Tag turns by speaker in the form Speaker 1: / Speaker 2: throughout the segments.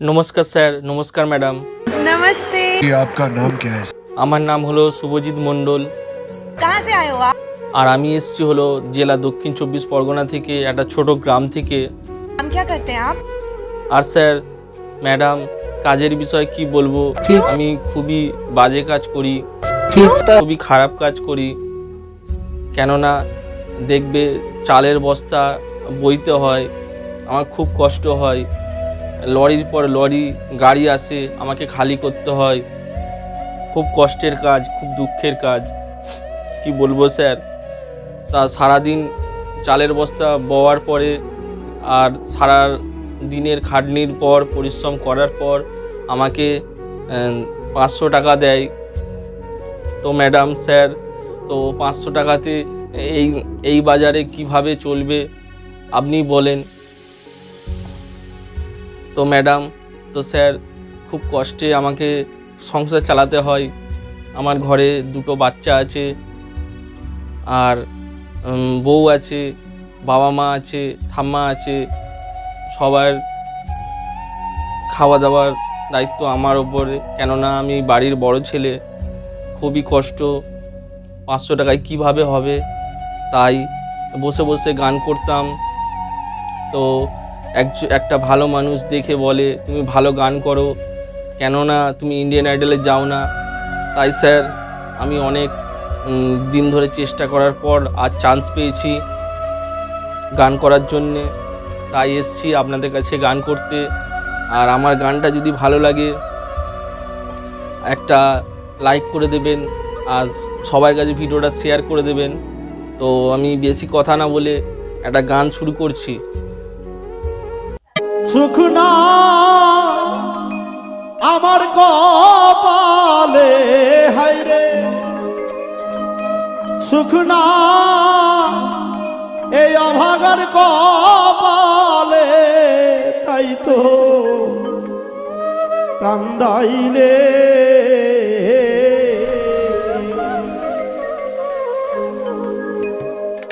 Speaker 1: নমস্কার স্যার নমস্কার ম্যাডাম
Speaker 2: नमस्ते
Speaker 3: ये आपका नाम क्या है
Speaker 1: আমার নাম হলো শুভজিৎ মণ্ডল
Speaker 2: कहाँ से आए हो आप
Speaker 1: আর আমি এসেছি হলো জেলা দক্ষিণ চব্বিশ পরগনা থেকে একটা ছোট গ্রাম থেকে
Speaker 2: हम क्या करते हैं आप
Speaker 1: আর স্যার ম্যাডাম কাজের বিষয়ে কি বলবো আমি খুবই বাজে কাজ করি খুবই খারাপ কাজ করি কেননা দেখবে চালের বস্তা বইতে হয় আমার খুব কষ্ট হয় লরির পর লরি, গাড়ি আসে, আমাকে খালি করতে হয়। খুব কষ্টের কাজ, খুব দুঃখের কাজ। কি বলব স্যার? তা সারাদিন চালের বস্তা বওয়ার পরে আর সারা দিনের খাটনির পর, পরিশ্রম করার পর আমাকে পাঁচশো টাকা দেয়। তো ম্যাডাম স্যার, তো পাঁচশো টাকাতে এই এই বাজারে কীভাবে চলবে আপনি বলেন। তো ম্যাডাম, তো স্যার, খুব কষ্টে আমাকে সংসার চালাতে হয়। আমার ঘরে দুটো বাচ্চা আছে, আর বউ আছে, বাবা মা আছে, ঠাম্মা আছে, সবার খাওয়া দাওয়ার দায়িত্ব আমার ওপরে। কেননা আমি বাড়ির বড় ছেলে, খুবই কষ্ট, পাঁচশো টাকায় কীভাবে হবে? তাই বসে বসে গান করতাম। তো এক একটা ভালো মানুষ দেখে বলে, তুমি ভালো গান করো। কেননা তুমি ইন্ডিয়ান আইডলে যাও না। তাই স্যার, আমি অনেক দিন ধরে চেষ্টা করার পর আর চান্স পেয়েছি গান করার জন্যে। তাই এসছি আপনাদের কাছে গান করতে। আর আমার গানটা যদি ভালো লাগে, একটা লাইক করে দেবেন। আর সবার কাছে ভিডিওটা শেয়ার করে দেবেন। তো আমি বেশি কথা না বলে একটা গান শুরু করছি।
Speaker 4: সুখ না, আমার কপালে হাইরে সুখ না, এই অভাগার কপালে, তাই তো কান্দাইলে।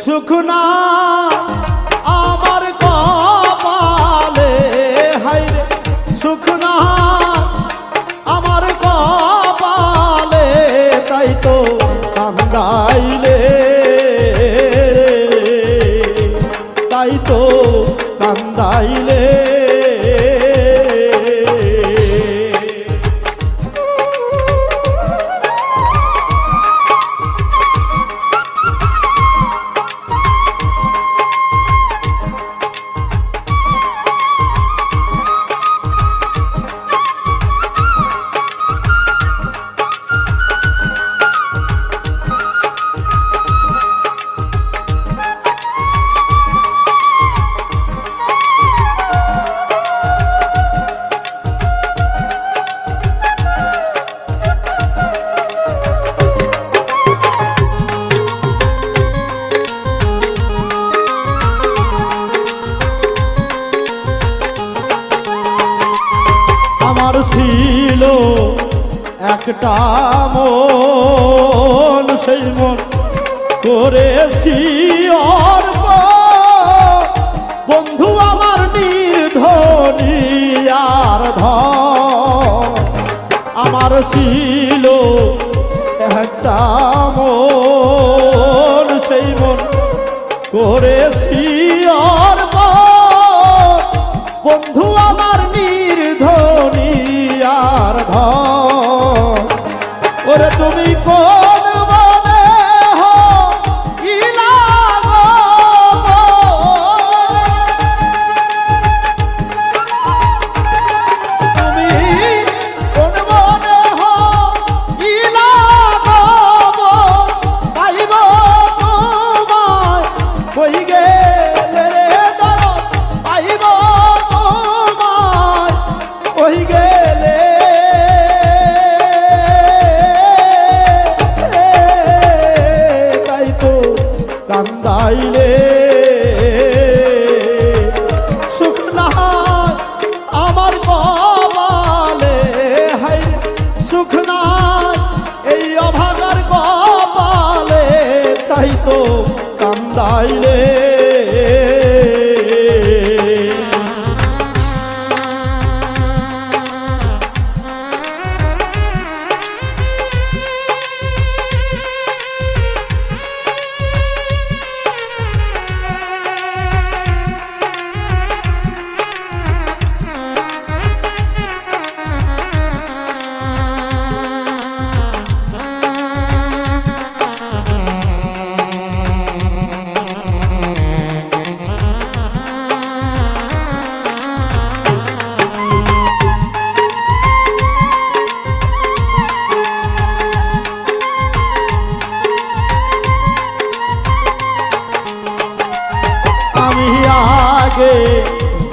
Speaker 4: সুখ না কান্দাইলে তাই তো কান্দাইলে ছিল। একটা মন সেই মন করেছি অর্প বন্ধু আমার নির্ধনী আর ধন আমার ছিল। একটা মন সেই মন করেছি অর্প বন্ধু আমার আর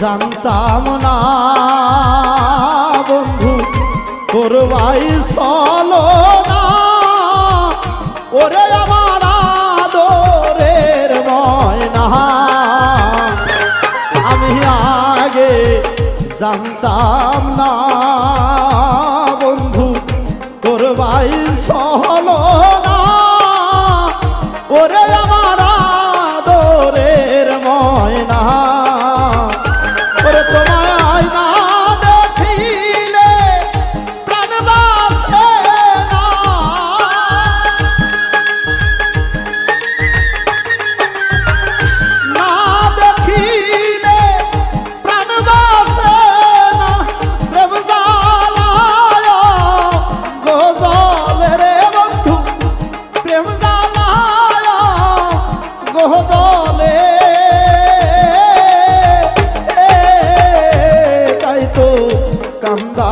Speaker 4: জানতাম না। বন্ধু, করবাই সলো না। ওরে আমার আদরের ময়না। আমি আগে জানতাম না। বন্ধু, করবাই সলো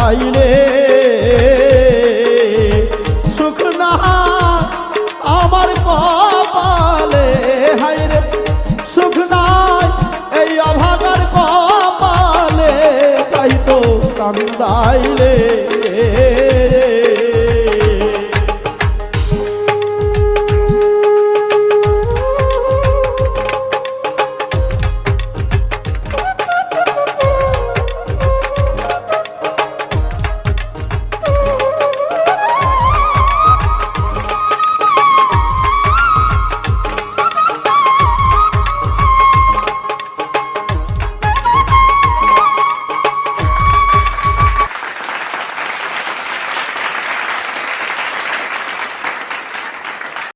Speaker 4: aile